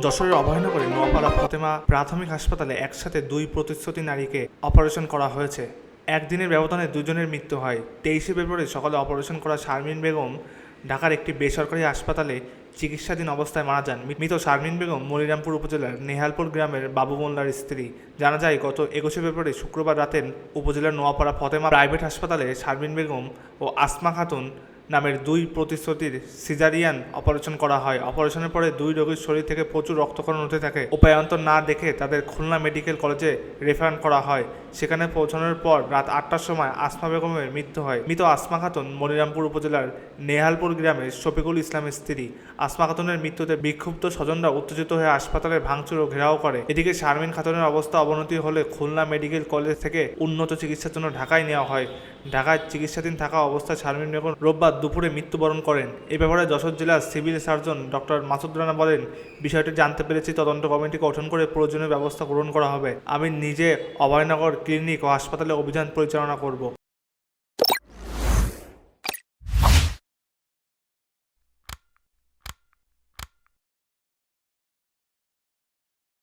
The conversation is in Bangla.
যশোরের অভয়নগরে নোয়াপাড়া ফতেমা প্রাথমিক হাসপাতালে একসাথে দুই প্রতিশ্রুতি নারীকে অপারেশন করা হয়েছে। একদিনের ব্যবধানে দুজনের মৃত্যু হয়। তেইশে ফেব্রুয়ারি সকালে অপারেশন করা শারমিন বেগম ঢাকার একটি বেসরকারি হাসপাতালে চিকিৎসাধীন অবস্থায় মারা যান। মৃত শারমিন বেগম মনিরামপুর উপজেলার নেহালপুর গ্রামের বাবু মোল্লার স্ত্রী। জানা যায়, গত একুশে ফেব্রুয়ারি শুক্রবার রাতে উপজেলার নোয়াপাড়া ফতেমা প্রাইভেট হাসপাতালে শারমিন বেগম ও আসমা খাতুন নামের দুই প্রতিশ্রুতির সিজারিয়ান অপারেশন করা হয়। অপারেশনের পরে দুই রোগীর শরীর থেকে প্রচুর রক্তক্ষরণ হতে থাকে। উপায়ন্তর না দেখে তাদের খুলনা মেডিকেল কলেজে রেফার করা হয়। সেখানে পৌঁছানোর পর রাত আটটার সময় আসমা বেগমের মৃত্যু হয়। মৃত আসমা খাতুন মনিরামপুর উপজেলার নেহালপুর গ্রামের শফিকুল ইসলামের স্ত্রী। আসমা খাতুনের মৃত্যুতে বিক্ষুব্ধ স্বজনরা উত্তেজিত হয়ে হাসপাতালে ভাঙচুর ও ঘেরাও করে। এদিকে শারমিন খাতুনের অবস্থা অবনতি হলে খুলনা মেডিকেল কলেজ থেকে উন্নত চিকিৎসার জন্য ঢাকায় নেওয়া হয়। ঢাকায় চিকিৎসাধীন থাকা অবস্থায় শারমিন বেগম রোববার দুপুরে মৃত্যুবরণ করেন। এ ব্যাপারে যশোর জেলার civil surgeon doctor Masud Rana বলেন, বিষয়টি জানতে পেরেছি, তদন্ত কমিটি গঠন করে প্রয়োজনীয় ব্যবস্থা গ্রহণ করা হবে। আমি নিজে অভয়নগর ক্লিনিক ও হাসপাতালে অভিযান পরিচালনা করব।